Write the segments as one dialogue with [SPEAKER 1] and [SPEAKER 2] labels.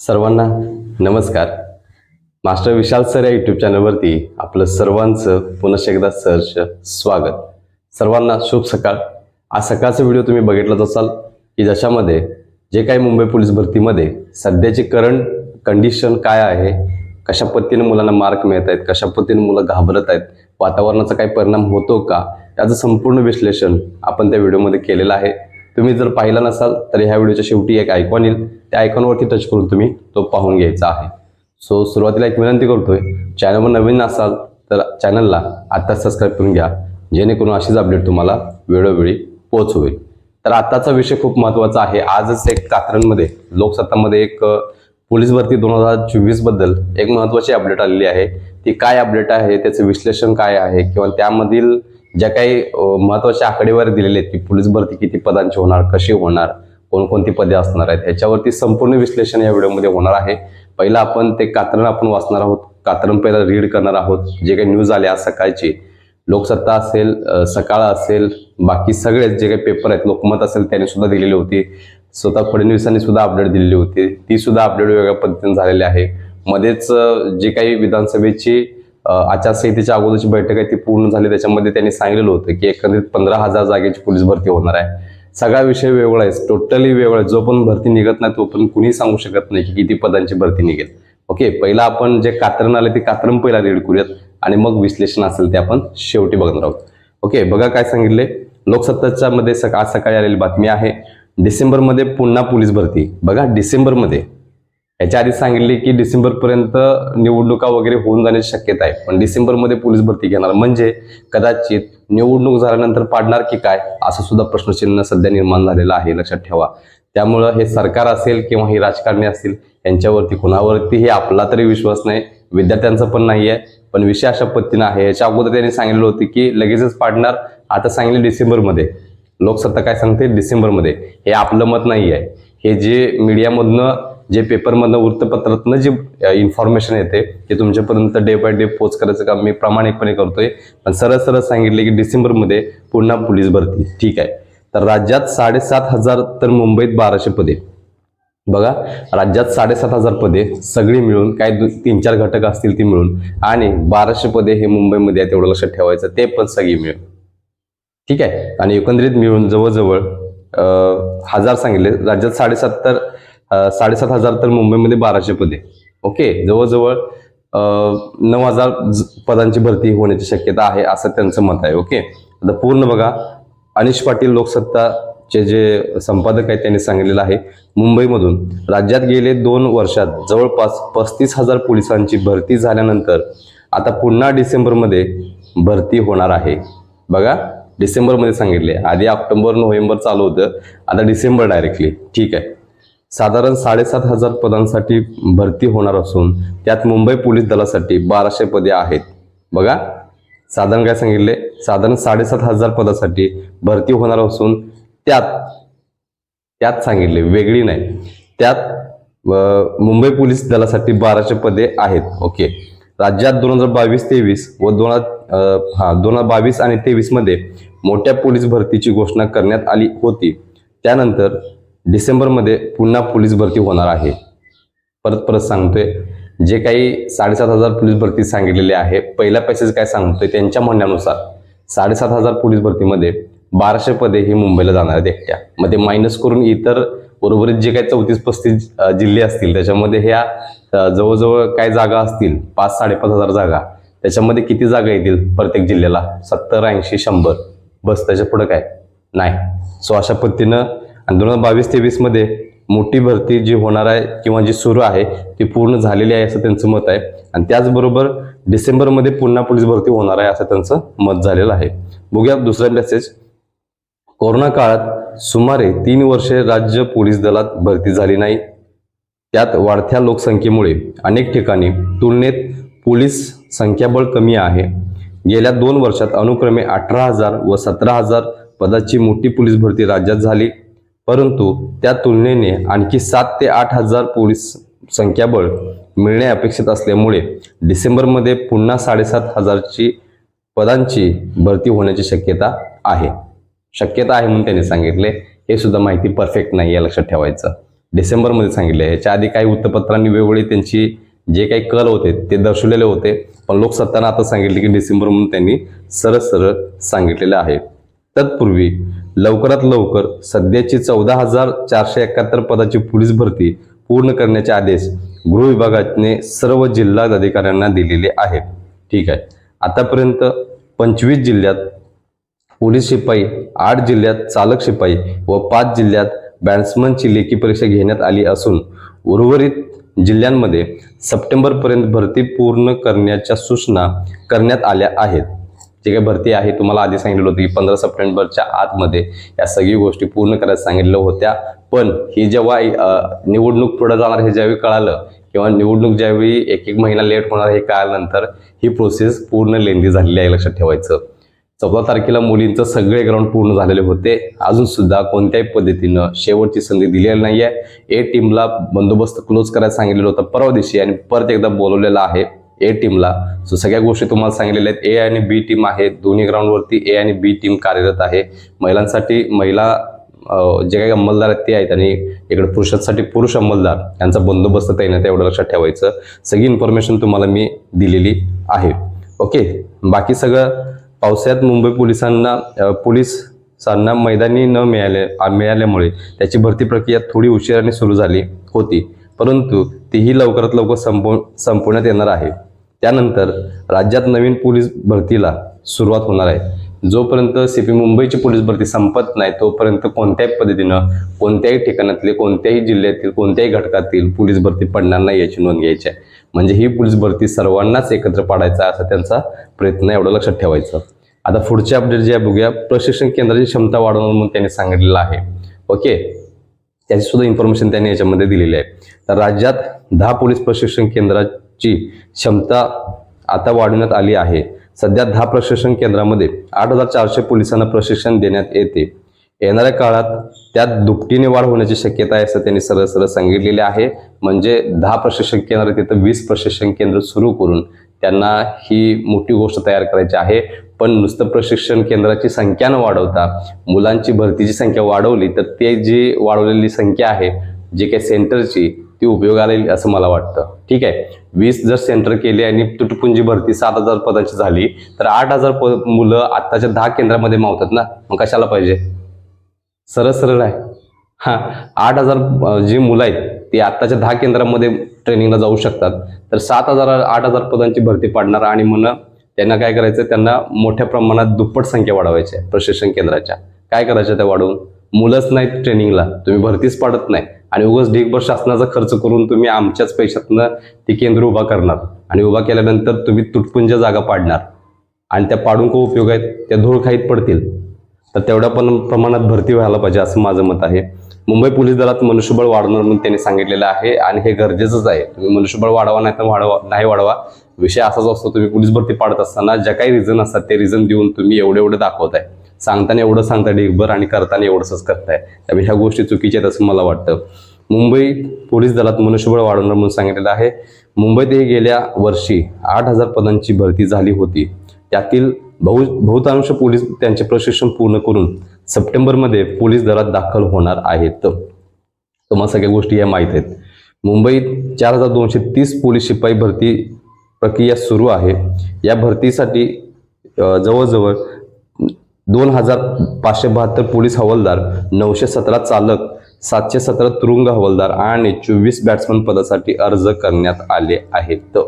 [SPEAKER 1] सर्वांना नमस्कार. Master Vishal sir या युट्यूब चॅनलवरती आपलं सर्वांचं पुनश एकदा सहर्ष स्वागत. सर्वांना शुभ सकाळ. आज सकाळचा व्हिडिओ तुम्ही बघितलाच असाल की ज्याच्यामध्ये जे काही मुंबई पोलीस भरतीमध्ये सध्याची करंट कंडिशन काय आहे कशा पद्धतीने मुलांना मार्क मिळत आहेत कशा पद्धतीने मुलं घाबरत आहेत वातावरणाचा काही परिणाम होतो का याचं संपूर्ण विश्लेषण आपण त्या व्हिडिओमध्ये केलेलं आहे. तुम्ही जर पाहिला नसाल तर ह्या व्हिडिओच्या शेवटी एक आयकॉन येईल. त्या आयकॉनवरती टच करून तुम्ही तो पाहून घ्यायचा आहे. सो सुरुवातीला एक विनंती करतोय चॅनलवर नवीन असाल तर चॅनलला आत्ताच सबस्क्राईब करून घ्या. जेणेकरून अशीच अपडेट तुम्हाला वेळोवेळी पोच होईल तर आत्ताचा विषय खूप महत्त्वाचा आहे. आजच एक कात्रणमध्ये लोकसत्तामध्ये एक पोलीस भरती दोन हजार चोवीसबद्दल एक महत्त्वाची अपडेट आलेली आहे. ती काय अपडेट आहे त्याचं विश्लेषण काय आहे किंवा त्यामधील ज्या काही महत्त्वाच्या आकडेवारी दिलेले आहेत की पोलीस भरती किती पदांची होणार कशी होणार कोणकोणती पदे असणार आहेत ह्याच्यावरती संपूर्ण विश्लेषण या व्हिडिओमध्ये होणार आहे. पहिला आपण ते कात्रण आपण वाचणार आहोत. कात्रण पहिला रीड करणार आहोत. जे काही न्यूज आले आज सकाळची लोकसत्ता असेल सकाळ असेल बाकी सगळेच जे काही पेपर आहेत लोकमत असेल त्यांनी सुद्धा दिलेली होती. स्वतः फडणवीसांनी सुद्धा अपडेट दिलेली होती. ती सुद्धा अपडेट वेगळ्या पद्धतीने झालेली आहे. मध्येच जे काही विधानसभेची आचारसंहितेच्या अगोदरची बैठक आहे ती पूर्ण झाली. त्याच्यामध्ये त्यांनी सांगितलेलं होतं की एकंदरीत पंधरा हजार जागेची पोलीस भरती होणार आहे. सगळा विषय वेगळा आहे टोटली वेगळा आहे. जो पण भरती निघत नाही तो पण कुणी सांगू शकत नाही की किती पदांची भरती निघेल. ओके? पहिला आपण जे कात्रण आले ते कात्रण पहिला रीड करूयात. आणि मग विश्लेषण असेल ते आपण शेवटी बघणार आहोत. ओके? बघा काय सांगितले. लोकसत्ताच्या मध्ये सकाळ सकाळी आलेली बातमी आहे. डिसेंबरमध्ये पुन्हा पोलीस भरती. बघा डिसेंबरमध्ये. याच्या आधी सांगितले की डिसेंबर पर्यंत निवडणुका वगैरे होऊन जाण्याची शक्यता आहे. पण डिसेंबरमध्ये पोलीस भरती घेणार. म्हणजे कदाचित निवडणूक झाल्यानंतर पाडणार की काय? असं सुद्धा प्रश्नचिन्ह सध्या निर्माण झालेलं आहे. लक्षात ठेवा. त्यामुळं हे सरकार असेल किंवा हे राजकारणी असतील यांच्यावरती कुणावरती हे आपला तरी विश्वास नाही. विद्यार्थ्यांचा पण नाही आहे पण विषय अशा पद्धतीनं आहे. याच्या अगोदर त्यांनी सांगितलं होतं की लगेचच पाडणार. आता सांगितले डिसेंबरमध्ये लोकसत्ता काय सांगते? डिसेंबरमध्ये हे आपलं मत नाही आहे हे जे मीडियामधनं जे पेपरमधनं वृत्तपत्रातनं जे इन्फॉर्मेशन येते ते तुमच्यापर्यंत डे बाय डे पोच करायचं काम मी प्रामाणिकपणे करतोय. पण सरळ सरळ सांगितले की डिसेंबरमध्ये पुन्हा पोलीस भरती. ठीक आहे. तर राज्यात साडेसात हजार तर मुंबईत बाराशे पदे. बघा राज्यात साडेसात हजार पदे सगळी मिळून काय तीन चार घटक असतील ती मिळून आणि बाराशे पदे हे मुंबईमध्ये आहे तेवढं लक्षात ठेवायचं ते पण सगळी मिळून. ठीक आहे. आणि एकंदरीत मिळून जवळजवळ हजार सांगितले. राज्यात साडेसात तर साडेसात हजार तर मुंबईमध्ये बाराशे पदे. ओके? जवळजवळ नऊ हजार ज- पदांची भरती होण्याची शक्यता आहे असं त्यांचं मत आहे. ओके? आता पूर्ण बघा. अनिश पाटील लोकसत्ताचे जे संपादक आहेत त्यांनी सांगितलेलं आहे मुंबईमधून राज्यात गेले दोन वर्षात जवळपास पस्तीस हजार पोलिसांची भरती झाल्यानंतर आता पुन्हा डिसेंबरमध्ये भरती होणार आहे. बघा डिसेंबरमध्ये सांगितले. आधी ऑक्टोबर नोव्हेंबर चालू होतं. आता डिसेंबर डायरेक्टली. ठीक आहे. साधारण साडेसात हजार पदांसाठी भरती होणार असून त्यात मुंबई पोलीस दलासाठी बाराशे पदे आहेत. बघा साधारण काय सांगितले? साधारण साडेसात हजार पदासाठी भरती होणार असून त्यात त्यात सांगितले वेगळी नाही. त्यात मुंबई पोलीस दलासाठी बाराशे पदे आहेत. ओके. राज्यात दोन हजार बावीस तेवीस व दोन हजार हा दोन हजार बावीस आणि तेवीसमध्ये मोठ्या पोलीस भरतीची घोषणा करण्यात आली होती. त्यानंतर डिसेंबरमध्ये पुन्हा पोलीस भरती होणार आहे. परत परत सांगतोय जे काही साडेसात हजार पोलीस भरती सांगितलेले आहे पहिल्या पॅसेज काय सांगतोय त्यांच्या म्हणण्यानुसार साडेसात हजार पोलीस भरतीमध्ये बाराशे पदे ही मुंबईला जाणार आहेत एकट्या. मग ते मायनस करून इतर उर्वरित जे काही चौतीस पस्तीस जिल्हे असतील त्याच्यामध्ये ह्या जवळजवळ काय जागा असतील पाच साडेपाच हजार जागा त्याच्यामध्ये किती जागा येतील प्रत्येक जिल्ह्याला? सत्तर ऐंशी शंभर. बस त्याच्या पुढं काय? नाही. सो अशा पद्धतीनं आणि दोन हजार बावीस तेवीसमध्ये मोठी भरती जी होणार आहे किंवा जी सुरू आहे ती पूर्ण झालेली आहे असं त्यांचं मत आहे. आणि त्याचबरोबर डिसेंबरमध्ये पुन्हा पोलीस भरती होणार आहे असं त्यांचं मत झालेलं आहे. बघूया दुसरा मेसेज कोरोना काळात सुमारे तीन वर्षे राज्य पोलीस दलात भरती झाली नाही. त्यात वाढत्या लोकसंख्येमुळे अनेक ठिकाणी तुलनेत पोलीस संख्याबळ कमी आहे. गेल्या दोन वर्षात अनुक्रमे अठरा हजार व सतरा हजार पदाची मोठी पोलीस भरती राज्यात झाली. परंतु त्या तुलनेने आणखी सात ते आठ हजार पोलीस संख्याबळ मिळणे अपेक्षित असल्यामुळे डिसेंबरमध्ये पुन्हा साडेसात हजारची पदांची भरती होण्याची शक्यता आहे. शक्यता आहे म्हणून त्यांनी सांगितले. हे सुद्धा माहिती परफेक्ट नाही आहे लक्षात ठेवायचं. डिसेंबरमध्ये सांगितले. याच्या आधी काही वृत्तपत्रांनी वेगवेगळी त्यांची जे काही कल होते ते दर्शवलेले होते. पण लोकसत्तानं आता सांगितले की डिसेंबर म्हणून त्यांनी सरळ सरळ सांगितलेलं आहे. तत्पूर्वी लवकरात लवकर सध्याची चौदा हजार चारशे एकाहत्तर पदाची पोलीस भरती पूर्ण करण्याचे आदेश गृह विभागाने सर्व जिल्हा अधिकाऱ्यांना दिलेले आहेत. ठीक आहे. आतापर्यंत पंचवीस जिल्ह्यात पोलीस शिपाई आठ जिल्ह्यात चालक शिपाई व पाच जिल्ह्यात बॅट्समनची लेखी परीक्षा घेण्यात आली असून उर्वरित जिल्ह्यांमध्ये सप्टेंबरपर्यंत भरती पूर्ण करण्याच्या सूचना करण्यात आल्या आहेत. जे काही भरती आहे तुम्हाला आधी सांगितलं होतं की पंधरा सप्टेंबरच्या आतमध्ये या सगळी गोष्टी पूर्ण करायला सांगितल्या होत्या. पण ही जेव्हा निवडणूक पुढे जाणार हे ज्यावेळी कळालं किंवा निवडणूक ज्यावेळी एक एक महिना लेट होणार हे कळाल्यानंतर ही प्रोसेस पूर्ण लेंदी झालेली आहे लक्षात ठेवायचं. चौदा तारखेला मुलींचं सगळे ग्राउंड पूर्ण झालेले होते. अजून सुद्धा कोणत्याही पद्धतीनं शेवटची संधी दिलेली नाही आहे ए टीमला बंदोबस्त क्लोज करायला सांगितलेलं होतं परवा दिवशी आणि परत एकदा बोलवलेलं आहे. ए टीमला सो सगळ्या गोष्टी तुम्हाला सांगितलेल्या आहेत. ए आणि बी टीम आहे. दोन्ही ग्राउंडवरती ए आणि बी टीम कार्यरत आहे. महिलांसाठी महिला जे काही अंमलदार आहेत ते आहेत आणि इकडे पुरुषांसाठी पुरुष अंमलदार. यांचा बंदोबस्त तैनात एवढं लक्षात ठेवायचं. सगळी इन्फॉर्मेशन तुम्हाला मी दिलेली आहे. ओके बाकी सगळं पावसाळ्यात मुंबई पोलिसांना पोलिसांना मैदानी न मिळाले मिळाल्यामुळे त्याची भरती प्रक्रिया थोडी उशिराने सुरू झाली होती. परंतु तीही लवकरात लवकर संपव संपवण्यात येणार आहे. त्यानंतर राज्यात नवीन पोलीस भरतीला सुरुवात होणार आहे. जोपर्यंत सी पी मुंबईची पोलीस भरती संपत नाही तोपर्यंत कोणत्याही पद्धतीनं कोणत्याही ठिकाणातले कोणत्याही जिल्ह्यातील कोणत्याही घटकातील पोलीस भरती पडणार नाही याची नोंद घ्यायची आहे. म्हणजे ही पोलीस भरती सर्वांनाच एकत्र पाडायचा असा त्यांचा प्रयत्न एवढं लक्षात ठेवायचं. आता पुढचे अपडेट जे आहे बघूया. प्रशिक्षण केंद्राची क्षमता वाढवणं म्हणून त्यांनी सांगितलेलं आहे. ओके. त्याची सुद्धा इन्फॉर्मेशन त्यांनी याच्यामध्ये दिलेली आहे. तर राज्यात दहा पोलीस प्रशिक्षण ची क्षमता आता वाढवण्यात आली आहे. सध्या दहा प्रशिक्षण केंद्रामध्ये आठ हजार चारशे पोलिसांना प्रशिक्षण देण्यात येते. येणाऱ्या काळात त्यात दुपटीने वाढ होण्याची शक्यता आहे असं त्यांनी सरळ सरळ सांगितलेले आहे. म्हणजे दहा प्रशिक्षण केंद्र तिथं वीस प्रशिक्षण केंद्र सुरू करून त्यांना ही मोठी गोष्ट तयार करायची आहे. पण नुसतं प्रशिक्षण केंद्राची संख्या न वाढवता मुलांची भरतीची संख्या वाढवली तर ते जी वाढवलेली संख्या आहे जे काही सेंटरची ती उपयोगाला येईल असं मला वाटतं. ठीक आहे? वीस जर सेंटर केले आणि तुटपुंजी भरती सात हजार पदाची झाली तर आठ हजार प मुलं आत्ताच्या दहा केंद्रामध्ये मावतात ना? मग कशाला पाहिजे? सरळ सरळ आहे. हा आठ हजार जी मुलं आहेत ती आत्ताच्या दहा केंद्रामध्ये ट्रेनिंगला जाऊ शकतात. तर सात हजार आठ हजार पदांची भरती पाडणार आणि म्हणून त्यांना काय करायचं? त्यांना मोठ्या प्रमाणात दुप्पट संख्या वाढवायची आहे प्रशिक्षण केंद्राच्या. काय करायचं त्या वाढवून? मुलंच नाहीत ट्रेनिंगला तुम्ही भरतीच पाडत नाही. आणि उगाच ढीगभर शासनाचा खर्च करून तुम्ही आमच्याच पैशातनं ते केंद्र उभा करणार. आणि उभा केल्यानंतर तुम्ही तुटपुंज जागा पाडणार. आणि त्या पाडून को उपयोग आहेत. त्या धूळखाईत पडतील. तर तेवढ्या पण प्रमाणात भरती व्हायला पाहिजे असं माझं मत आहे. मुंबई पोलीस दलात मनुष्यबळ वाढवणार म्हणून त्यांनी सांगितलेलं आहे. आणि हे गरजेचंच आहे. तुम्ही मनुष्यबळ वाढवा नाही तर वाढवा नाही वाढवा. विषय असाच असतो तुम्ही पोलीस भरती पाडत असताना ज्या काही रिझन असतात ते रिझन देऊन तुम्ही एवढे एवढं दाखवत आहे सांगताना एवढं सांगता डिगभर आणि करताना एवढंच करताय. त्यामुळे ह्या गोष्टी चुकीच्या आहेत असं मला वाटतं. मुंबई पोलीस दलात मनुष्यबळ वाढवणार म्हणून सांगितलेलं आहे. मुंबईतही गेल्या वर्षी आठ हजार पदांची भरती झाली होती. त्यातील बहु बहुतांश पोलीस त्यांचे प्रशिक्षण पूर्ण करून सप्टेंबरमध्ये पोलीस दलात दाखल होणार आहेत. तुम्हाला सगळ्या गोष्टी या माहीत आहेत. मुंबईत चार हजार दोनशे तीस पोलीस शिपाई भरती प्रक्रिया सुरू आहे. या भरतीसाठी जवळजवळ दोन हजार पाचशे बहात्तर पोलीस हवालदार नऊशे सतरा चालक सातशे सतरा तुरुंग हवालदार आणि चोवीस बॅट्समन पदासाठी अर्ज करण्यात आले आहेत.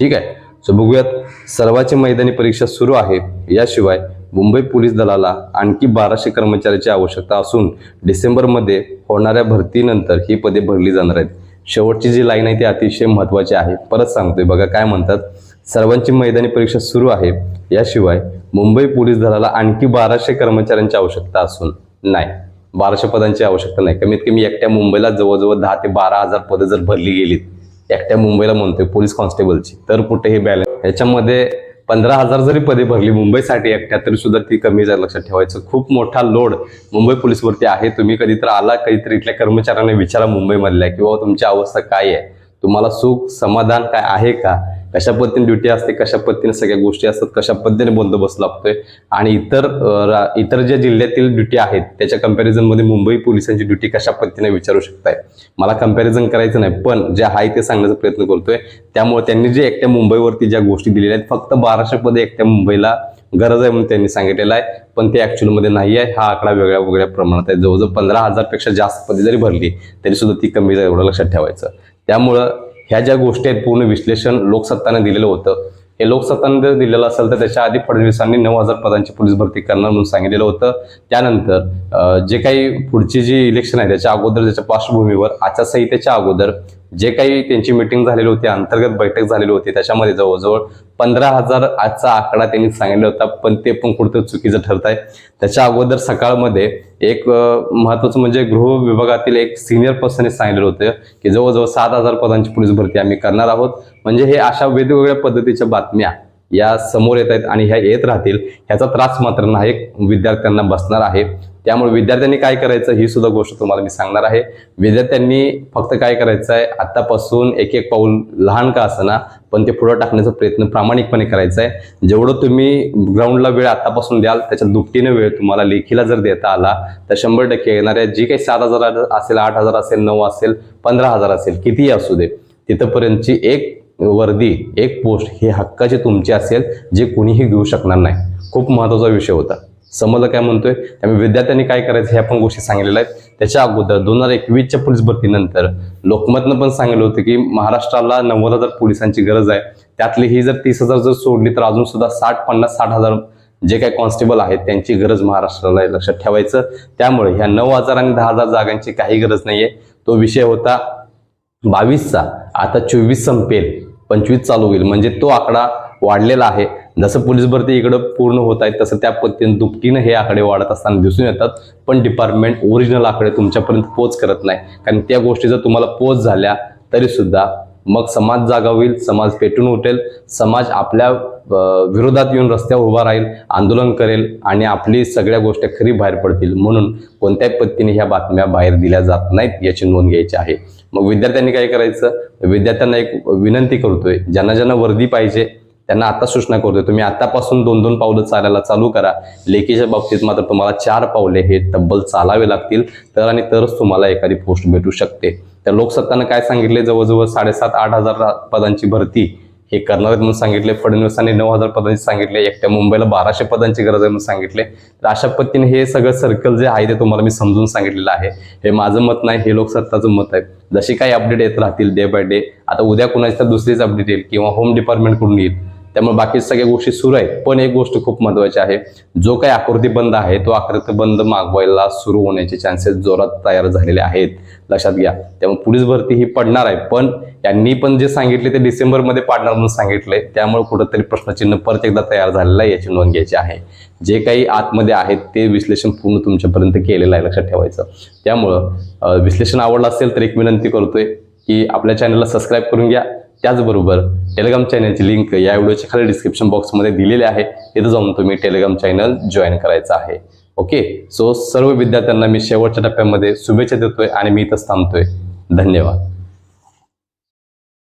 [SPEAKER 1] ठीक आहे? सो बघूयात. सर्वांची मैदानी परीक्षा सुरू आहे. याशिवाय मुंबई पोलीस दलाला आणखी बाराशे कर्मचाऱ्याची आवश्यकता असून डिसेंबरमध्ये होणाऱ्या भरतीनंतर ही पदे भरली जाणार आहेत. शेवटची जी लाईन आहे ती अतिशय महत्त्वाची आहे. परत सांगतोय. बघा काय म्हणतात? सर्वांची मैदानी परीक्षा सुरू आहे. याशिवाय मुंबई पोलीस दलाला आणखी बाराशे कर्मचाऱ्यांची आवश्यकता असून नाही. बाराशे पदांची आवश्यकता नाही. कमीत कमी एकट्या मुंबईला जवळजवळ दहा ते बारा हजार पदं जर भरली गेलीत एकट्या मुंबईला म्हणतोय पोलीस कॉन्स्टेबलची तर कुठे हे बॅलन्स याच्यामध्ये पंधरा हजार जरी पदे भरली मुंबईसाठी एकट्या तरी सुद्धा ती कमी जाईल लक्षात ठेवायचं खूप मोठा लोड मुंबई पोलीसवरती आहे. तुम्ही कधी तर आला कधीतरी इथल्या कर्मचाऱ्यांना विचारा मुंबईमधल्या किंवा तुमची अवस्था काय आहे? तुम्हाला सुख समाधान काय आहे का? कशा पद्धतीने ड्युटी असते कशा पद्धतीने सगळ्या गोष्टी असतात कशा पद्धतीने बंदोबस्त लागतोय आणि इतर रा- इतर ज्या जिल्ह्यातील ड्युटी आहेत त्याच्या कम्पॅरिझनमध्ये मुंबई पोलिसांची ड्युटी कशा पद्धतीने विचारू शकताय? मला कंपॅरिझन करायचं नाही पण जे आहे ते सांगण्याचा प्रयत्न करतोय. त्यामुळे त्यांनी जे एकट्या मुंबईवरती ज्या गोष्टी दिलेल्या आहेत फक्त बाराशे पदे एकट्या मुंबईला गरज आहे म्हणून त्यांनी सांगितलेलं आहे पण ते ॲक्च्युअलमध्ये नाही आहे. हा आकडा वेगळ्या वेगळ्या प्रमाणात आहे. जवळजवळ पंधरा हजारपेक्षा जास्त पदे जरी भरली तरी सुद्धा ती कमी एवढं लक्षात ठेवायचं. त्यामुळं ह्या ज्या गोष्टी आहेत पूर्ण विश्लेषण लोकसत्ताने दिलेलं होतं. हे लोकसत्ताने जर दिलेलं असेल तर त्याच्या आधी फडणवीसांनी नऊ हजार पदांची पोलीस भरती करणार म्हणून सांगितलेलं होतं. त्यानंतर जे काही पुढची जी इलेक्शन आहे त्याच्या अगोदर त्याच्या पार्श्वभूमीवर आचारसंहितेच्या अगोदर जे काही त्यांची मिटिंग झालेली होती अंतर्गत बैठक झालेली होती त्याच्यामध्ये जवळजवळ पंधरा हजार आजचा आकडा त्यांनी सांगितला होता पण ते पण कुठं चुकीचं ठरत आहे त्याच्या अगोदर सकाळमध्ये एक महत्वाचं म्हणजे गृह विभागातील एक सिनियर पर्सनने सांगितलं होतं की जवळजवळ सात हजार पदांची पोलीस भरती आम्ही करणार आहोत. म्हणजे हे अशा वेगवेगळ्या पद्धतीच्या बातम्या या समोर येत आहेत आणि ह्या येत राहतील ह्याचा त्रास मात्र नाही विद्यार्थ्यांना बसणार आहे. त्यामुळे विद्यार्थ्यांनी काय करायचं ही सुद्धा गोष्ट तुम्हाला मी सांगणार आहे. विद्यार्थ्यांनी फक्त काय करायचं आहे आतापासून एक एक पाऊल लहान का असना पण ते पुढं टाकण्याचा प्रयत्न प्रामाणिकपणे करायचा आहे जेवढं तुम्ही ग्राउंडला वेळ आतापासून द्याल त्याच्या दुपटीने वेळ तुम्हाला लेखीला जर देता आला तर शंभर टक्के येणाऱ्या जी काही सात हजार असेल आठ हजार असेल नऊ असेल पंधरा हजार असेल कितीही असू दे तिथंपर्यंतची एक वर्दी एक पोस्ट ही हक्काची तुमची असेल जे कुणीही घेऊ शकणार नाही. खूप महत्त्वाचा विषय होता. समजलं काय म्हणतोय? त्यामुळे विद्यार्थ्यांनी काय करायचं ह्या पण गोष्टी सांगितलेल्या आहेत. त्याच्या अगोदर दोन हजार एकवीसच्या पोलीस भरतीनंतर लोकमतनं पण सांगितलं होतं की महाराष्ट्राला नव्वद हजार पोलिसांची गरज आहे. त्यातली ही जर तीस हजार जर सोडली तर अजून सुद्धा साठ पन्नास साठ हजार जे काही कॉन्स्टेबल आहेत त्यांची गरज महाराष्ट्राला लक्षात ठेवायचं. त्यामुळे ह्या नऊ हजार आणि दहा हजार जागांची काही गरज नाहीये. तो विषय होता बावीसचा. आता चोवीस संपेल पंचवीस चालू होईल. म्हणजे तो आकडा वाढलेला आहे. जसं पोलीस भरती इकडं पूर्ण होत आहे तसं त्या पद्धतीने दुपटीनं हे आकडे वाढत असताना दिसून येतात. पण डिपार्टमेंट ओरिजिनल आकडे तुमच्यापर्यंत पोच करत नाही. कारण त्या गोष्टी जर तुम्हाला पोच झाल्या तरी सुद्धा मग समाज जागा होईल समाज पेटून उठेल समाज आपल्या विरोधात येऊन रस्त्यावर उभा राहील आंदोलन करेल आणि आपली सगळ्या गोष्टी खरी बाहेर पडतील. म्हणून कोणत्याही पद्धतीने ह्या बातम्या बाहेर दिल्या जात नाहीत याची नोंद घ्यायची आहे. मग विद्यार्थ्यांनी काय करायचं? विद्यार्थ्यांना एक विनंती करतोय ज्यांना ज्यांना वर्दी पाहिजे त्यांना आता सूचना करतोय तुम्ही आतापासून दोन दोन पावलं चालायला चालू करा. लेखीच्या बाबतीत मात्र तुम्हाला चार पावले हे तब्बल चालावे लागतील. तर आणि तरच तुम्हाला एखादी पोस्ट भेटू शकते. तर लोकसत्तानं काय सांगितले? जवळजवळ साडेसात आठ हजार पदांची भरती हे करणार आहेत म्हणून सांगितले. फडणवीसांनी नऊ हजार पदांची सांगितले. एकट्या मुंबईला बाराशे पदांची गरज आहे म्हणून सांगितले. तर अशा पद्धतीने हे सगळं सर्कल जे आहे ते तुम्हाला मी समजून सांगितलेलं आहे. हे माझं मत नाही हे लोकसत्ताचं मत आहे. जशी काही अपडेट येत राहतील डे बाय डे आता उद्या कुणाची तर दुसरीच अपडेट येईल किंवा होम डिपार्टमेंटकडून येईल. त्यामुळे बाकी सगळ्या गोष्टी सुरू आहेत. पण एक गोष्ट खूप महत्वाची आहे. जो काही आकृती बंद आहे तो आकृती बंद मागवायला सुरू होण्याचे चान्सेस जोरात तयार झालेले आहेत. लक्षात घ्या. त्यामुळे पोलीस भरती ही पडणार आहे. पण यांनी पण जे सांगितले ते डिसेंबरमध्ये पाडणार म्हणून सांगितले. त्यामुळे कुठंतरी प्रश्नचिन्ह परत एकदा तयार झालेलं आहे याची नोंद घ्यायची आहे. जे काही आतमध्ये आहेत ते विश्लेषण पूर्ण तुमच्यापर्यंत केलेलं आहे लक्षात ठेवायचं. त्यामुळं विश्लेषण आवडलं असेल तर एक विनंती करतोय की आपल्या चॅनलला सबस्क्राईब करून घ्या. त्याचबरोबर टेलिग्राम चॅनलची लिंक या व्हिडिओच्या खाली डिस्क्रिप्शन बॉक्समध्ये दिलेली आहे. तिथं जाऊन तुम्ही टेलिग्राम चॅनल जॉईन करायचं आहे. ओके सो सर्व विद्यार्थ्यांना मी शेवटच्या टप्प्यामध्ये शुभेच्छा देतोय आणि मी इथंच थांबतोय. धन्यवाद.